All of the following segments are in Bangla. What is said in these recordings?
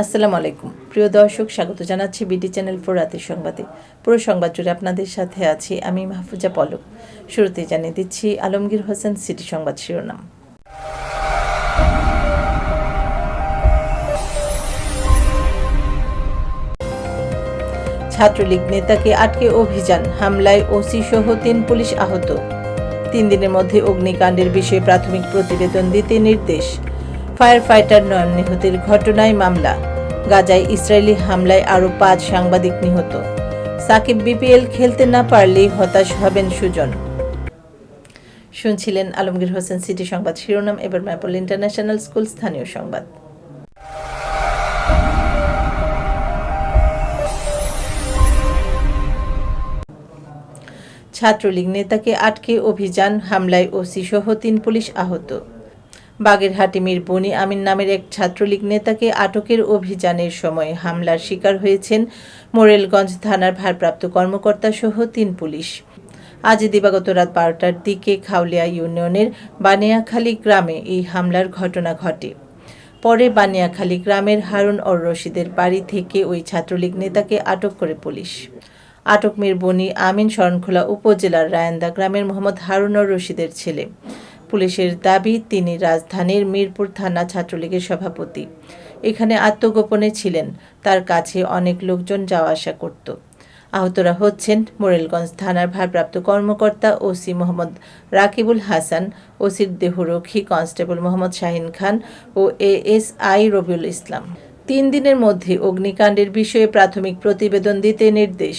আসসালামু আলাইকুম। প্রিয় দর্শক, স্বাগত জানাচ্ছি বিডি চ্যানেল ফোর রাতের সংবাদে। পুরো সংবাদ জুড়ে আপনাদের সাথে আছি আমি মাহফুজা পলক। শুরুতে জানিয়ে দিচ্ছি আলমগীর হোসেন সিটি সংবাদ শিরোনাম। ছাত্রলীগ নেতাকে আটকে অভিযান, হামলায় ওসি সহ তিন পুলিশ আহত। তিন দিনের মধ্যে অগ্নিকাণ্ডের বিষয়ে প্রাথমিক প্রতিবেদন দিতে নির্দেশ। ফায়ার ফাইটার নয়ন নিহতের ঘটনায় মামলা। গাজায় ইসরায়েলি হামলায় আরও পাঁচ সাংবাদিক নিহত। সাকিব বিপিএল খেলতে না পারলেই হতাশ হবেন সুজন। শুনছিলেন আলমগীর হোসেন সিটি সংবাদ শিরোনাম, এবার ম্যাপল ইন্টারন্যাশনাল স্কুল স্থানীয় সংবাদ। ছাত্রলীগ নেতাকে আটকে অভিযান, হামলায় ওসি সহ তিন পুলিশ আহত। বাগেরহাটি বনি আমিন নামের এক ছাত্রলীগ নেতাকে আটকের অভিযানের সময় হামলার শিকার হয়েছেন মোরেলগঞ্জ থানার ভারপ্রাপ্ত কর্মকর্তা সহ তিন পুলিশ। আজ দিবাগত রাত বারোটার দিকে খাউলিয়া ইউনিয়নের বানিয়াখালী গ্রামে এই হামলার ঘটনা ঘটে। পরে বানিয়াখালী গ্রামের হারুন অর রশিদের বাড়ি থেকে ওই ছাত্রলীগ নেতাকে আটক করে পুলিশ। আটক মীর বনি আমিন শরণখোলা উপজেলার রায়ন্দা গ্রামের মোহাম্মদ হারুনর রশিদের ছেলে। পুলিশের দাবি, তিনি রাজধানীর মিরপুর থানা ছাত্রলীগের সভাপতি। এখানে আত্মগোপনে ছিলেন। তার কাছে অনেক লোকজন যাওয়া আসা করত। আহতরা হচ্ছেন মোরেলগঞ্জ থানার ভারপ্রাপ্ত কর্মকর্তা ওসি মোহাম্মদ রাকিবুল হাসান ওসির দেহরক্ষী কনস্টেবল মোহাম্মদ শাহিন খান ও এএসআই রবিউল ইসলাম। তিন দিনের মধ্যে অগ্নিকাণ্ডের বিষয়ে প্রাথমিক প্রতিবেদন দিতে নির্দেশ।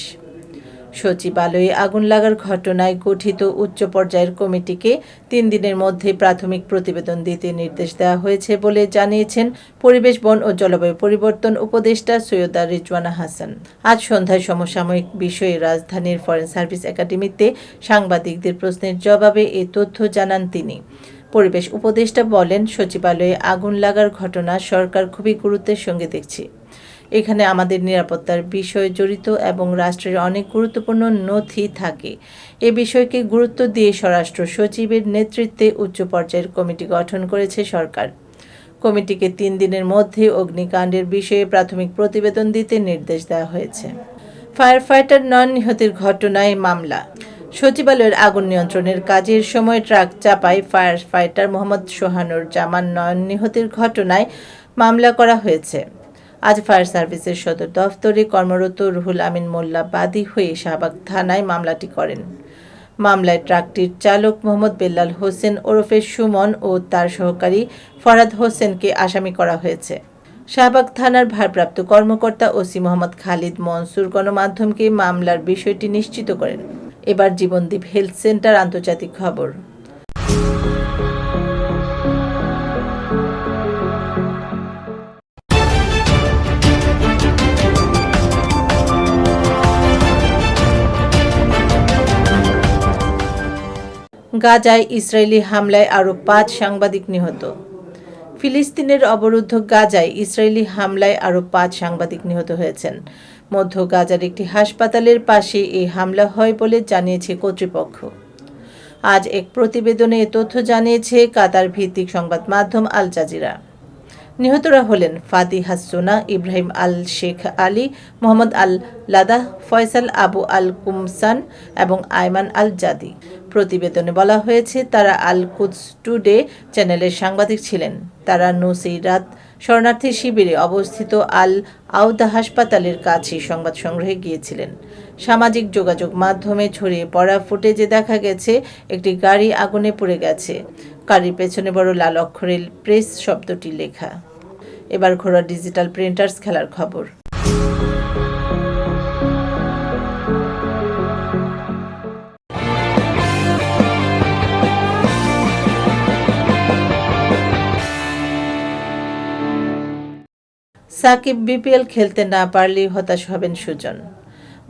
সচিবালয়ে আগুন লাগার ঘটনায় গঠিত উচ্চ পর্যায়ের কমিটিকে তিন দিনের মধ্যে প্রাথমিক প্রতিবেদন দিতে নির্দেশ দেওয়া হয়েছে বলে জানিয়েছেন পরিবেশ, বন ও জলবায়ু পরিবর্তন উপদেষ্টা সৈয়দা রিজওয়ানা হাসান। আজ সন্ধ্যায় সমসাময়িক বিষয়ে রাজধানীর ফরেন সার্ভিস একাডেমিতে সাংবাদিকদের প্রশ্নের জবাবে এ তথ্য জানান তিনি। পরিবেশ উপদেষ্টা বলেন, সচিবালয়ে আগুন লাগার ঘটনা সরকার খুবই গুরুত্বের সঙ্গে দেখছে। এখানে আমাদের নিরাপত্তার বিষয় জড়িত এবং রাষ্ট্রের অনেক গুরুত্বপূর্ণ নথি থাকে। এ বিষয়কে গুরুত্ব দিয়ে স্বরাষ্ট্র সচিবের নেতৃত্বে উচ্চ পর্যায়ের কমিটি গঠন করেছে সরকার। কমিটিকে তিন দিনের মধ্যে অগ্নিকাণ্ডের বিষয়ে প্রাথমিক প্রতিবেদন দিতে নির্দেশ দেওয়া হয়েছে। ফায়ার ফাইটার নন নিহতের ঘটনায় মামলা। সচিবালয়ের আগুন নিয়ন্ত্রণের কাজের সময় ট্রাক চাপায় ফায়ার ফাইটার মোহাম্মদ সোহানুর জামান নয়ন নিহতের ঘটনায় মামলা করা হয়েছে। আজ ফায়ার সার্ভিসের সদর দফতরে কর্মরত রুহুল আমিন মোল্লা বাদী হয়ে শাহবাগ থানায় মামলাটি করেন। মামলায় ট্রাকটির চালক মোহাম্মদ বেল্লাল হোসেন ওরফে সুমন ও তার সহকারী ফরাদ হোসেনকে আসামি করা হয়েছে। শাহবাগ থানার ভারপ্রাপ্ত কর্মকর্তা ওসি মোহাম্মদ খালিদ মনসুর গণমাধ্যমকে মামলার বিষয়টি নিশ্চিত করেন। এবার জীবনদীপ হেলথ সেন্টার আন্তর্জাতিক খবর। গাজায় ইসরায়েলি হামলায় আরও পাঁচ সাংবাদিক নিহত। ফিলিস্তিনের অবরুদ্ধ গাজায় ইসরায়েলি হামলায় আরও পাঁচ সাংবাদিক নিহত হয়েছেন। মধ্য গাজার একটি হাসপাতালের পাশে এই হামলা হয় বলে জানিয়েছে কর্তৃপক্ষ। আজ এক প্রতিবেদনে এ তথ্য জানিয়েছে কাতার ভিত্তিক সংবাদ মাধ্যম আল জাজিরা। নিহতরা হলেন Fati Hassouna Ibrahim Al Sheikh Ali, Mohammad Al Ladah, Faisal Abu Al Qumsan এবং আয়মান আল জাদি। প্রতিবেদনে বলা হয়েছে, তারা আল কুদস টুডে চ্যানেলের সাংবাদিক ছিলেন। তারা নসিরাত শরণার্থী শিবিরে অবস্থিত আল আউদা হাসপাতালের কাছে সংবাদ সংগ্রহে গিয়েছিলেন। সামাজিক যোগাযোগ মাধ্যমে ছড়িয়ে পড়া ফুটেজে দেখা গেছে, একটি গাড়ি আগুনে পুড়ে গেছে। গাড়ির পেছনে বড় লাল অক্ষরে প্রেস শব্দটি লেখা। এবার ঘোড়া ডিজিটাল প্রিন্টার্স খেলার খবর। সাকিব বিপিএল খেলতে না পারলেই হতাশ হবেন সুজন।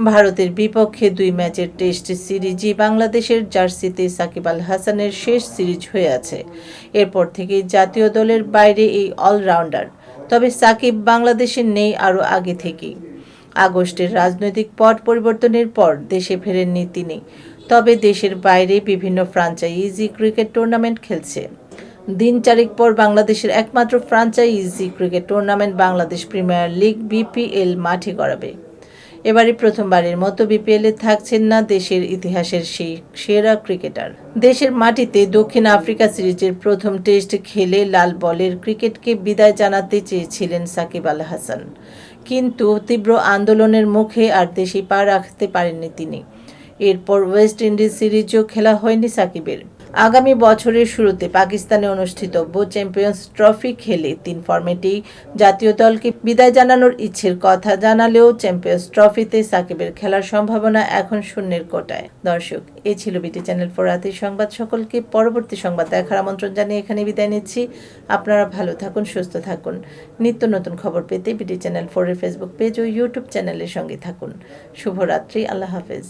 ভারতের বিপক্ষে দুই ম্যাচের টেস্ট সিরিজই বাংলাদেশের জার্সিতে সাকিব আল হাসানের শেষ সিরিজ হয়ে আছে। এরপর থেকেই জাতীয় দলের বাইরে এই অলরাউন্ডার। তবে সাকিব বাংলাদেশে নেই আরও আগে থেকেই। আগস্টের রাজনৈতিক পট পরিবর্তনের পর দেশে ফেরেননি তিনি। তবে দেশের বাইরে বিভিন্ন ফ্রাঞ্চাইজি ক্রিকেট টুর্নামেন্ট খেলছে। দিন চারেক পর বাংলাদেশের একমাত্র franchise cricket tournament Bangladesh premier league BPL মাঠে গড়াবে। এবারই প্রথমবারের মতো বিপিএলে থাকছেন না দেশের ইতিহাসের সেই সেরা ক্রিকেটার। দেশের মাটিতে দক্ষিণ আফ্রিকা সিরিজের প্রথম টেস্ট খেলে লাল বলের ক্রিকেটকে বিদায় জানাতে চেয়েছিলেন সাকিব আল হাসান। কিন্তু তীব্র আন্দোলনের মুখে আর দেশে পা রাখতে পারেননি তিনি। এরপর ওয়েস্ট ইন্ডিজ সিরিজও খেলা হয়নি সাকিবের। আগামী বছরের শুরুতে পাকিস্তানে অনুষ্ঠিতব্য চ্যাম্পিয়ন্স ট্রফি খেলে তিন ফর্মেটেই জাতীয় দলকে বিদায় জানানোর ইচ্ছের কথা জানালেও চ্যাম্পিয়ন্স ট্রফিতে সাকিবের খেলার সম্ভাবনা এখন শূন্যের কোটায়। দর্শক, এ ছিল বিটি চ্যানেল ফোর রাতের সংবাদ। সকলকে পরবর্তী সংবাদ দেখার আমন্ত্রণ জানিয়ে এখানে বিদায় নিচ্ছি। আপনারা ভালো থাকুন, সুস্থ থাকুন। নিত্য নতুন খবর পেতে বিটি চ্যানেল ফোরের ফেসবুক পেজ ও ইউটিউব চ্যানেলের সঙ্গে থাকুন। শুভরাত্রি, আল্লাহ হাফেজ।